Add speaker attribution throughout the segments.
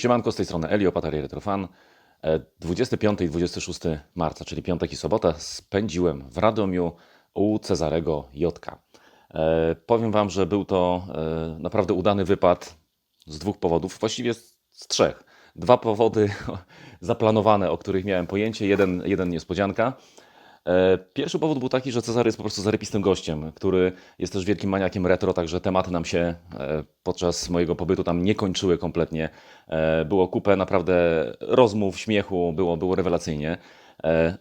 Speaker 1: Siemanko, z tej strony Elio, Patari Retrofan. E, 25 i 26 marca, czyli piątek i sobota, spędziłem w Radomiu u Cezarego Jotka. E, Powiem Wam, że był to e, naprawdę udany wypad z dwóch powodów, właściwie z trzech. Dwa powody zaplanowane, o których miałem pojęcie, jeden, jeden niespodzianka. E, Pierwszy powód był taki, że Cezary jest po prostu zarepistym gościem, który jest też wielkim maniakiem retro, także tematy nam się e, podczas mojego pobytu tam nie kończyły kompletnie. E, Było kupę naprawdę rozmów, śmiechu, było, było rewelacyjnie.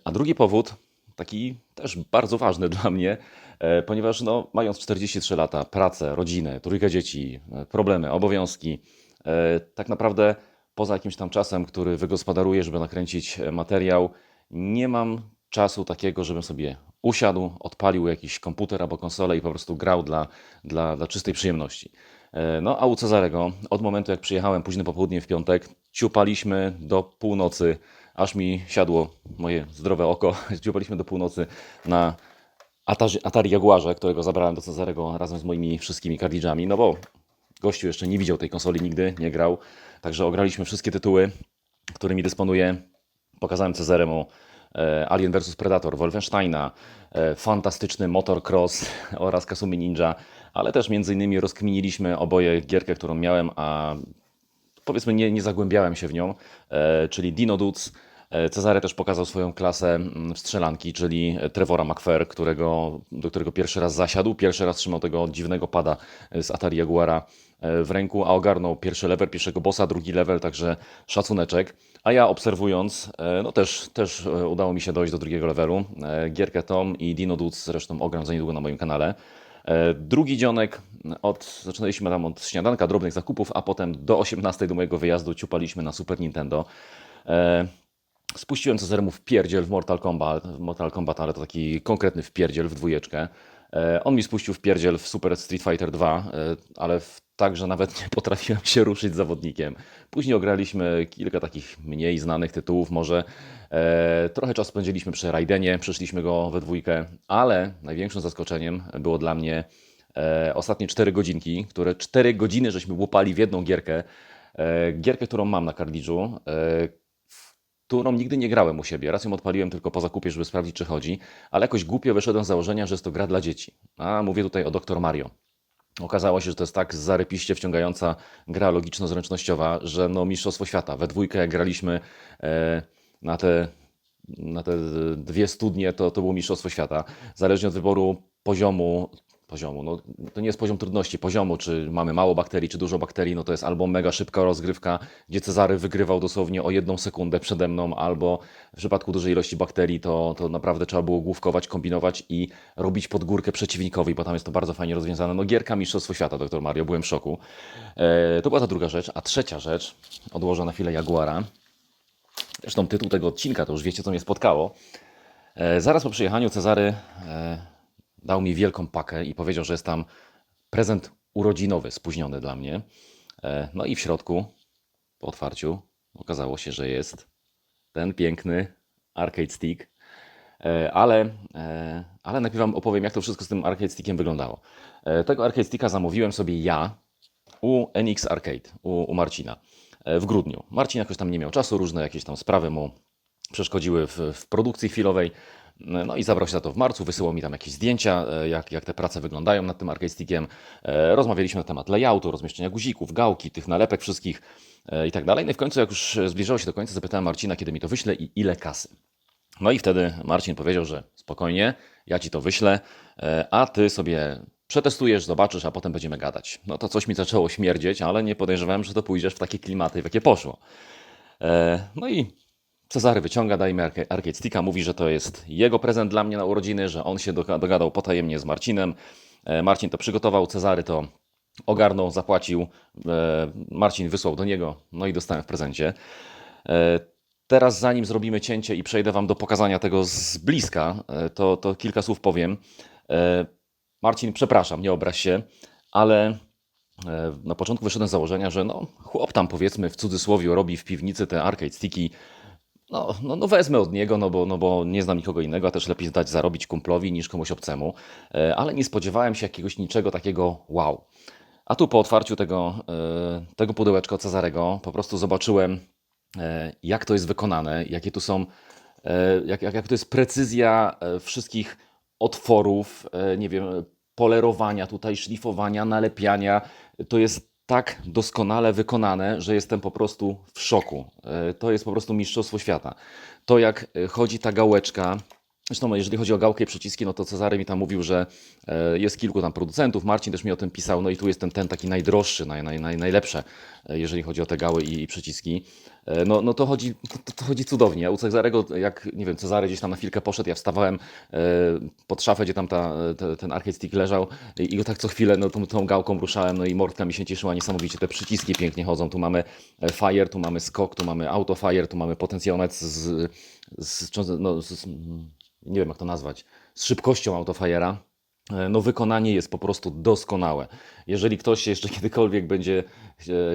Speaker 1: A drugi powód, taki też bardzo ważny dla mnie, ponieważ no, mając 43 lata, pracę, rodzinę, trójkę dzieci, problemy, obowiązki, tak naprawdę poza jakimś tam czasem, który wygospodaruję, żeby nakręcić materiał, nie mam czasu takiego, żebym sobie usiadł, odpalił jakiś komputer albo konsolę i po prostu grał dla, dla, dla czystej przyjemności. E, No a u Cezarego, od momentu jak przyjechałem późnym popołudnie w piątek, ciupaliśmy do północy, aż mi siadło moje zdrowe oko, ciupaliśmy do północy na Atari, Jaguarze, którego zabrałem do Cezarego razem z moimi wszystkimi kartridżami, no bo gościu jeszcze nie widział tej konsoli nigdy, nie grał, także ograliśmy wszystkie tytuły, którymi dysponuję. Pokazałem Cezaremu Alien vs Predator, Wolfensteina, e, fantastyczny Motorcross oraz Kasumi Ninja, ale też między innymi rozkminiliśmy oboje gierkę, którą miałem, a powiedzmy nie, nie zagłębiałem się w nią, e, czyli Dino Dudes. E, Cezary też pokazał swoją klasę mm, strzelanki, czyli Trevora McFair, którego, do którego pierwszy raz zasiadł, pierwszy raz trzymał tego dziwnego pada z Atari Jaguara e, w ręku, a ogarnął pierwszy level, pierwszego bossa, drugi level, także szacuneczek. A ja obserwując, e, no też, też e, udało mi się dojść do drugiego levelu. E, Gierkę Tom i Dino Dudes zresztą ogram za niedługo na moim kanale. E, Drugi dzionek, od, zaczynaliśmy tam od śniadanka, drobnych zakupów, a potem do 18 do mojego wyjazdu ciupaliśmy na Super Nintendo. Spuściłem Cezaremu w pierdziel w Mortal Kombat, w Mortal Kombat, ale to taki konkretny wpierdziel w dwójeczkę. E, On mi spuścił w pierdziel w Super Street Fighter 2, e, ale w, tak, że nawet nie potrafiłem się ruszyć zawodnikiem. Później ograliśmy kilka takich mniej znanych tytułów może. E, Trochę czasu spędziliśmy przy Raidenie, przeszliśmy go we dwójkę, ale największym zaskoczeniem było dla mnie ostatnie 4 godzinki, które 4 godziny żeśmy łupali w jedną gierkę. Gierkę, którą mam na kartridżu, e, którą nigdy nie grałem u siebie. Raz ją odpaliłem tylko po zakupie, żeby sprawdzić, czy chodzi, ale jakoś głupio wyszedłem z założenia, że jest to gra dla dzieci. A mówię tutaj o Dr. Mario. Okazało się, że to jest tak zarypiście wciągająca gra logiczno-zręcznościowa, że no mistrzostwo świata. We dwójkę jak graliśmy e, na te na te dwie studnie to, to było mistrzostwo świata. Zależnie od wyboru poziomu, poziomu, no to nie jest poziom trudności, poziomu, czy mamy mało bakterii, czy dużo bakterii, no to jest albo mega szybka rozgrywka, gdzie Cezary wygrywał dosłownie o jedną sekundę przede mną, albo w przypadku dużej ilości bakterii to, to naprawdę trzeba było główkować, kombinować i robić podgórkę przeciwnikowi, bo tam jest to bardzo fajnie rozwiązane. No gierka mistrzostwo świata, doktor Mario, byłem w szoku. E, to była ta druga rzecz, a trzecia rzecz, odłożę na chwilę Jaguara, Zresztą tytuł tego odcinka to już wiecie, co mnie spotkało. E, zaraz po przyjechaniu Cezary e, dał mi wielką pakę i powiedział, że jest tam prezent urodzinowy, spóźniony dla mnie. E, no i w środku, po otwarciu, okazało się, że jest ten piękny arcade stick. E, ale, e, ale najpierw Wam opowiem, jak to wszystko z tym arcade stickiem wyglądało. Tego arcade sticka zamówiłem sobie ja u NX Arcade, u, u Marcina w grudniu. Marcin jakoś tam nie miał czasu, różne jakieś tam sprawy mu przeszkodziły w, w produkcji chwilowej. No i zabrał się za to w marcu, wysyłał mi tam jakieś zdjęcia, e, jak, jak te prace wyglądają nad tym arcade stickiem. E, Rozmawialiśmy na temat layoutu, rozmieszczenia guzików, gałki, tych nalepek wszystkich e, i tak dalej. No i w końcu, jak już zbliżało się do końca, zapytałem Marcina, kiedy mi to wyśle i ile kasy. No i wtedy Marcin powiedział, że spokojnie, ja ci to wyślę, a ty sobie przetestujesz, zobaczysz, a potem będziemy gadać. No to coś mi zaczęło śmierdzieć, ale nie podejrzewałem, że to pójdziesz w takie klimaty, w jakie poszło. No i Cezary wyciąga, daje mi arca- arcade sticka, mówi, że to jest jego prezent dla mnie na urodziny, że on się doga- dogadał potajemnie z Marcinem. E, Marcin to przygotował, Cezary to ogarnął, zapłacił. E, Marcin wysłał do niego, no i dostałem w prezencie. E, Teraz, zanim zrobimy cięcie i przejdę Wam do pokazania tego z bliska, to, to kilka słów powiem. Marcin, przepraszam, nie obraź się, ale na początku wyszedłem z założenia, że no, chłop tam powiedzmy w cudzysłowie robi w piwnicy te arcade sticki. No, no, no wezmę od niego, no bo, no bo nie znam nikogo innego, a też lepiej dać zarobić kumplowi niż komuś obcemu. E, Ale nie spodziewałem się jakiegoś niczego takiego wow. A tu po otwarciu tego, e, tego pudełeczka Cezarego po prostu zobaczyłem, e, jak to jest wykonane, jakie tu są, jak, jak, jak to jest precyzja wszystkich otworów, nie wiem, polerowania tutaj, szlifowania, nalepiania. To jest tak doskonale wykonane, że jestem po prostu w szoku. E, To jest po prostu mistrzostwo świata. To jak e, chodzi ta gałeczka, Zresztą, jeżeli chodzi o gałkę i przyciski, no to Cezary mi tam mówił, że e, jest kilku tam producentów. Marcin też mi o tym pisał. No i tu jest ten, ten taki najdroższy, naj, naj, naj, najlepsze, e, jeżeli chodzi o te gały i, i przyciski. E, No, no to, chodzi, to, to chodzi cudownie. U Cezarego, jak nie wiem, Cezary gdzieś tam na chwilkę poszedł, ja wstawałem pod szafę, gdzie tam ta, te, ten arcade stick leżał i, go tak co chwilę no, tą, tą gałką ruszałem, no i mordka mi się cieszyła niesamowicie. Te przyciski pięknie chodzą. Tu mamy fire, tu mamy skok, tu mamy auto fire, tu mamy potencjometr z, z, no, z nie wiem jak to nazwać, z szybkością autofajera. E, No wykonanie jest po prostu doskonałe. Jeżeli ktoś się jeszcze kiedykolwiek będzie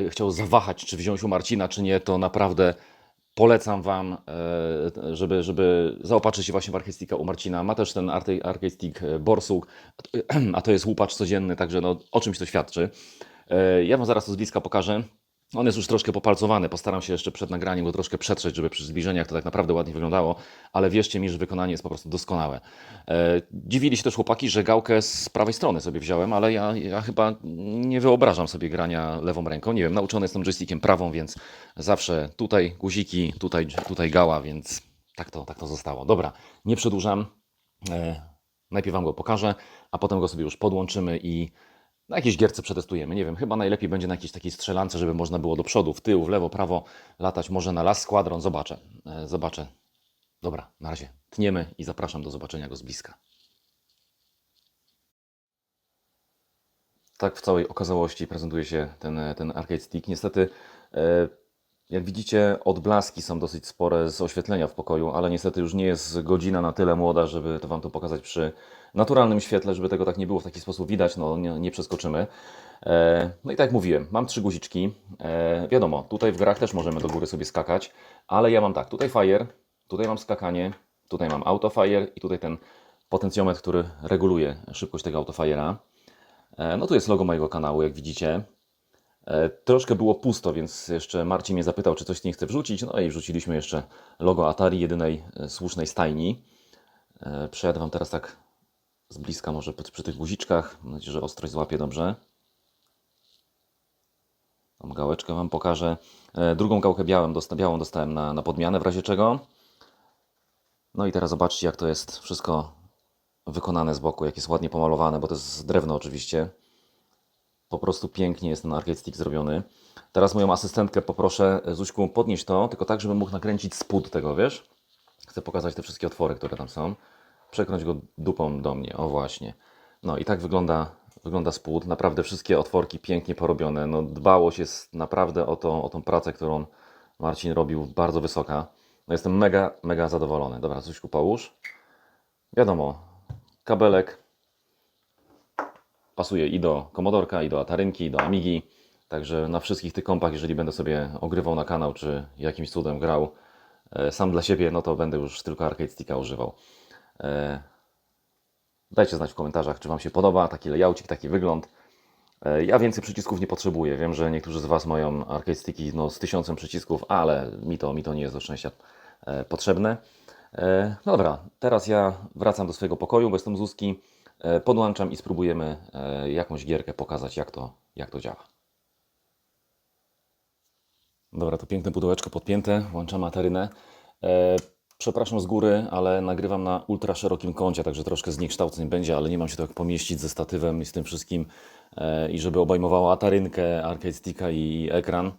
Speaker 1: e, chciał zawahać, czy wziąć u Marcina, czy nie, to naprawdę polecam Wam, e, żeby, żeby zaopatrzyć się właśnie w Arcade u Marcina. Ma też ten Arcade Borsuk, a to jest łupacz codzienny, także no, o czymś to świadczy. Ja Wam zaraz to z bliska pokażę. On jest już troszkę popalcowany. Postaram się jeszcze przed nagraniem go troszkę przetrzeć, żeby przy zbliżeniach to tak naprawdę ładnie wyglądało, ale wierzcie mi, że wykonanie jest po prostu doskonałe. E, dziwili się też chłopaki, że gałkę z prawej strony sobie wziąłem, ale ja, ja chyba nie wyobrażam sobie grania lewą ręką. Nie wiem, nauczony jestem joystickiem prawą, więc zawsze tutaj guziki, tutaj, tutaj gała, więc tak to, tak to zostało. Dobra, nie przedłużam. E, najpierw Wam go pokażę, a potem go sobie już podłączymy i na jakiejś gierce przetestujemy. Nie wiem, chyba najlepiej będzie na jakiejś takiej strzelance, żeby można było do przodu, w tył, w lewo, prawo latać. Może na Last Squadron. Zobaczę. E, zobaczę. Dobra, na razie tniemy i zapraszam do zobaczenia go z bliska. Tak w całej okazałości prezentuje się ten, ten arcade stick. Niestety, e, jak widzicie, odblaski są dosyć spore z oświetlenia w pokoju, ale niestety już nie jest godzina na tyle młoda, żeby to Wam to pokazać przy naturalnym świetle, żeby tego tak nie było w taki sposób widać, no nie, nie przeskoczymy. E, No i tak jak mówiłem, mam trzy guziczki. E, Wiadomo, tutaj w grach też możemy do góry sobie skakać, ale ja mam tak, tutaj fire, tutaj mam skakanie, tutaj mam autofire i tutaj ten potencjometr, który reguluje szybkość tego autofajera. E, No tu jest logo mojego kanału, jak widzicie. E, Troszkę było pusto, więc jeszcze Marcin mnie zapytał, czy coś nie chce wrzucić. No i wrzuciliśmy jeszcze logo Atari, jedynej e, słusznej stajni. E, Przejadę Wam teraz tak z bliska, może przy, tych guziczkach. Mam nadzieję, że ostrość złapie dobrze. Tą gałeczkę Wam pokażę. Drugą gałkę białą, białą dostałem na, na podmianę, w razie czego. No i teraz zobaczcie, jak to jest wszystko wykonane z boku, jak jest ładnie pomalowane, bo to jest drewno oczywiście. Po prostu pięknie jest ten arcade stick zrobiony. Teraz moją asystentkę poproszę, Zuśku, podnieść to, tylko tak, żebym mógł nakręcić spód tego, wiesz? Chcę pokazać te wszystkie otwory, które tam są. Przekrąć go dupą do mnie, o właśnie. No i tak wygląda, wygląda spód. Naprawdę wszystkie otworki pięknie porobione. No, dbałość jest naprawdę o, to, o tą pracę, którą Marcin robił, bardzo wysoka. No, jestem mega, mega zadowolony. Dobra, Zuśku, połóż. Wiadomo, kabelek pasuje i do Komodorka, i do Atarynki, i do Amigi. Także na wszystkich tych kompach, jeżeli będę sobie ogrywał na kanał, czy jakimś cudem grał e, sam dla siebie, no to będę już tylko Arcade Sticka używał. E, Dajcie znać w komentarzach, czy Wam się podoba taki layoutik, taki wygląd. E, Ja więcej przycisków nie potrzebuję. Wiem, że niektórzy z Was mają arcade sticki no, z tysiącem przycisków, ale mi to, mi to nie jest do szczęścia potrzebne. No dobra, teraz ja wracam do swojego pokoju, bo jestem z podłączam i spróbujemy e, jakąś gierkę pokazać, jak to, jak to działa. Dobra, to piękne pudełeczko podpięte, włączam atarynę. E, przepraszam z góry, ale nagrywam na ultra szerokim kącie, także troszkę zniekształceń będzie, ale nie mam się tak pomieścić ze statywem i z tym wszystkim e, i żeby obejmowało atarynkę, arcade sticka i ekran.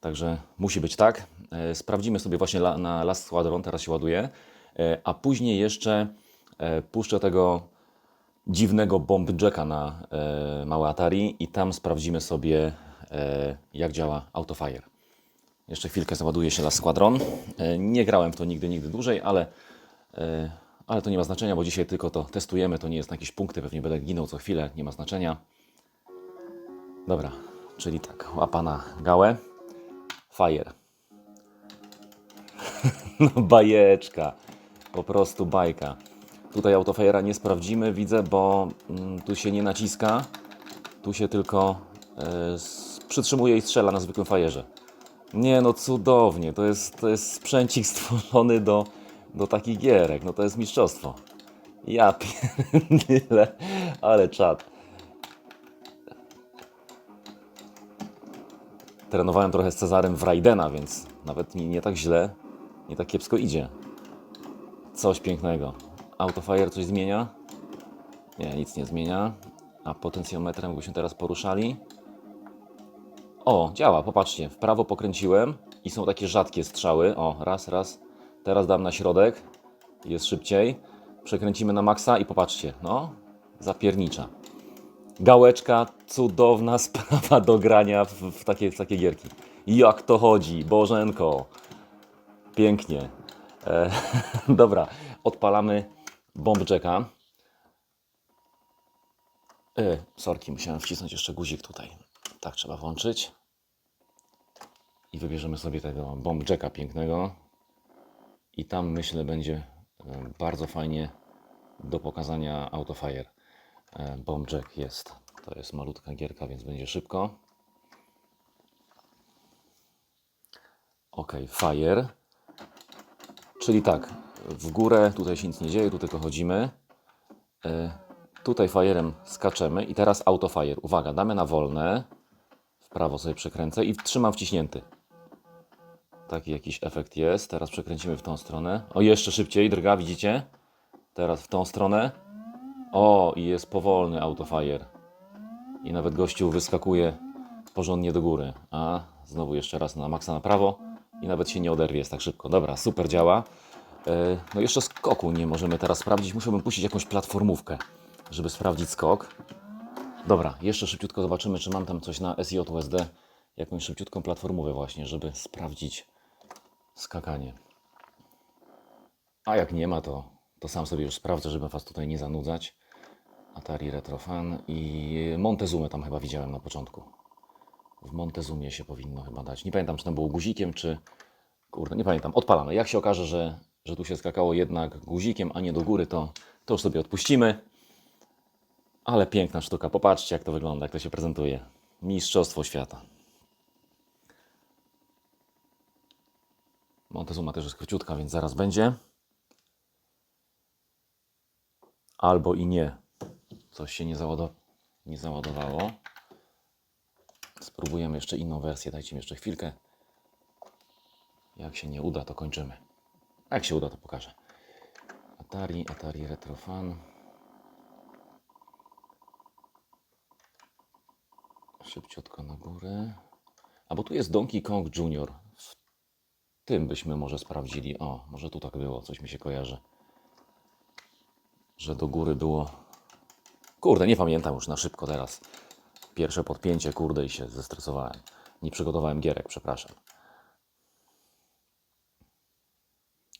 Speaker 1: Także musi być tak. E, sprawdzimy sobie właśnie na Last Squadron, teraz się ładuje, e, a później jeszcze e, puszczę tego dziwnego bomb jacka na e, małe Atari i tam sprawdzimy sobie e, jak działa autofire. Jeszcze chwilkę załaduje się Last Squadron. E, Nie grałem w to nigdy, nigdy dłużej, ale, e, ale to nie ma znaczenia, bo dzisiaj tylko to testujemy. To nie jest na jakieś punkty, pewnie będę ginął co chwilę, nie ma znaczenia. Dobra, czyli tak, łapa na gałę. Fire. No bajeczka, po prostu bajka. Tutaj autofajera nie sprawdzimy, widzę, bo mm, tu się nie naciska. Tu się tylko e, przytrzymuje i strzela na zwykłym fajerze. Nie no, cudownie. To jest, to jest sprzęcik stworzony do, do takich gierek. No to jest mistrzostwo. Ja pierdzielę, ale czad. Trenowałem trochę z Cezarem w Raidena, więc nawet mi nie tak źle, nie tak kiepsko idzie. Coś pięknego. Autofire coś zmienia? Nie, nic nie zmienia. A potencjometrem jakbyśmy teraz poruszali. O, działa, popatrzcie. W prawo pokręciłem i są takie rzadkie strzały. O, raz, raz. Teraz dam na środek. Jest szybciej. Przekręcimy na maksa i popatrzcie. No, zapiernicza. Gałeczka, cudowna sprawa do grania w, w, takie, w takie gierki. Jak to chodzi, Bożenko. Pięknie. E, dobra, odpalamy bomb jacka. E, sorki, musiałem wcisnąć jeszcze guzik tutaj. Tak trzeba włączyć. I wybierzemy sobie tego bomb jacka pięknego. I tam myślę będzie e, bardzo fajnie do pokazania autofire. E, Bomb jack jest. To jest malutka gierka, więc będzie szybko. Ok, fire. Czyli tak, w górę tutaj się nic nie dzieje, tu tylko chodzimy. E, Tutaj fajerem skaczemy i teraz autofire. Uwaga, damy na wolne. W prawo sobie przekręcę i trzymam wciśnięty. Taki jakiś efekt jest. Teraz przekręcimy w tą stronę. O, jeszcze szybciej, drga, widzicie? Teraz w tą stronę. O, i jest powolny autofire. I nawet gościu wyskakuje porządnie do góry. A, znowu jeszcze raz na maksa na prawo. I nawet się nie oderwie, jest tak szybko. Dobra, super działa. E, No jeszcze skoku nie możemy teraz sprawdzić. Musiałbym puścić jakąś platformówkę, żeby sprawdzić skok. Dobra, jeszcze szybciutko zobaczymy, czy mam tam coś na SJUSD. Jakąś szybciutką platformówę właśnie, żeby sprawdzić skakanie. A jak nie ma, to, to sam sobie już sprawdzę, żeby Was tutaj nie zanudzać. Atari Retrofan i Montezumę tam chyba widziałem na początku. W Montezumie się powinno chyba dać. Nie pamiętam, czy tam było guzikiem, czy... Kurde, nie pamiętam. Odpalamy. Jak się okaże, że, że tu się skakało jednak guzikiem, a nie do góry, to, to już sobie odpuścimy. Ale piękna sztuka. Popatrzcie, jak to wygląda, jak to się prezentuje. Mistrzostwo świata. Montezuma też jest króciutka, więc zaraz będzie. Albo i nie. Coś się nie, załado- nie załadowało. Spróbujemy jeszcze inną wersję. Dajcie mi jeszcze chwilkę. Jak się nie uda, to kończymy. A jak się uda, to pokażę. Atari, Atari Retrofan. Szybciutko na górę. A bo tu jest Donkey Kong Junior. W tym byśmy może sprawdzili. O, może tu tak było, coś mi się kojarzy. Że do góry było. Kurde, nie pamiętam już na szybko teraz. Pierwsze podpięcie, kurde, i się zestresowałem. Nie przygotowałem gierek, przepraszam.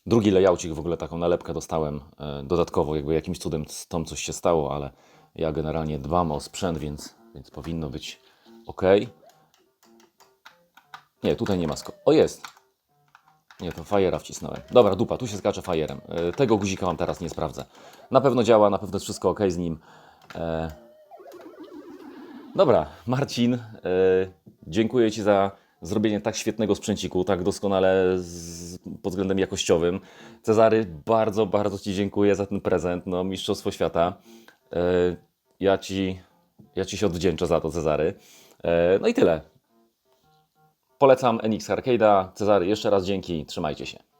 Speaker 1: Drugi layoucik, w ogóle taką nalepkę dostałem e, dodatkowo, jakby jakimś cudem tą coś się stało, ale ja generalnie dbam o sprzęt, więc, więc powinno być ok. Nie, tutaj nie ma sko. O, jest! Nie, to fajera wcisnąłem. Dobra, dupa, tu się skacze fajerem. E, Tego guzika wam teraz nie sprawdzę. Na pewno działa, na pewno jest wszystko ok z nim. E, Dobra, Marcin, e, dziękuję Ci za zrobienie tak świetnego sprzęciku, tak doskonale z, pod względem jakościowym. Cezary, bardzo, bardzo Ci dziękuję za ten prezent, no Mistrzostwo Świata. E, ja Ci, ja ci się odwdzięczę za to, Cezary. E, no i tyle. Polecam NX Arcade'a. Cezary, jeszcze raz dzięki, trzymajcie się.